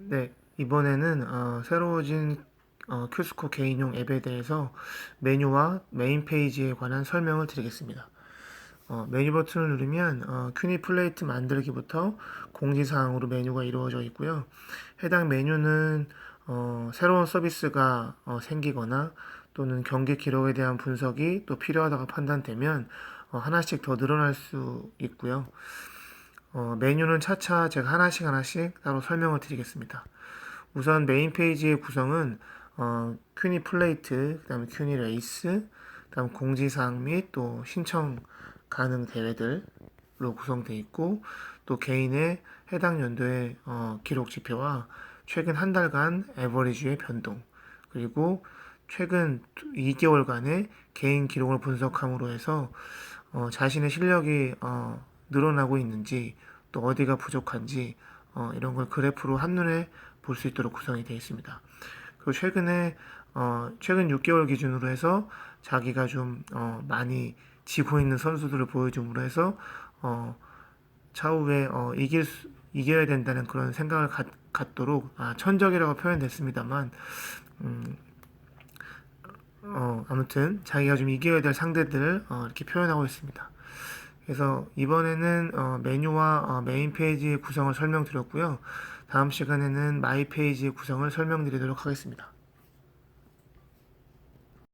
네, 이번에는 어, 새로워진 어, 큐스코 개인용 앱에 대해서 메뉴와 메인 페이지에 관한 설명을 드리겠습니다. 어, 메뉴 버튼을 누르면 어, 큐니 플레이트 만들기부터 공지사항으로 메뉴가 이루어져 있고요. 해당 메뉴는 어, 새로운 서비스가 어, 생기거나 또는 경기 기록에 대한 분석이 또 필요하다고 판단되면 어, 하나씩 더 늘어날 수 있고요. 어, 메뉴는 차차 제가 하나씩 하나씩 따로 설명을 드리겠습니다. 우선 메인 페이지의 구성은 어, 큐니 플레이트, 그다음에 큐니 레이스, 그다음 공지사항 및 또 신청 가능 대회들로 구성되어 있고 또 개인의 해당 연도의 어, 기록 지표와 최근 한 달간 에버리지의 변동 그리고 최근 2개월간의 개인 기록을 분석함으로 해서 어, 자신의 실력이 어, 늘어나고 있는지 또 어디가 부족한지 어, 이런 걸 그래프로 한눈에 볼 수 있도록 구성이 되어 있습니다. 그리고 최근에 어, 최근 6개월 기준으로 해서 자기가 좀 어, 많이 지고 있는 선수들을 보여줌으로 해서 어, 차후에 어, 이길 수, 이겨야 된다는 그런 생각을 갖, 갖도록 아, 천적이라고 표현됐습니다만 음, 어, 아무튼 자기가 좀 이겨야 될 상대들을 어, 이렇게 표현하고 있습니다. 그래서 이번에는 어, 메뉴와 어, 메인 페이지의 구성을 설명드렸고요. 다음 시간에는 마이 페이지의 구성을 설명드리도록 하겠습니다.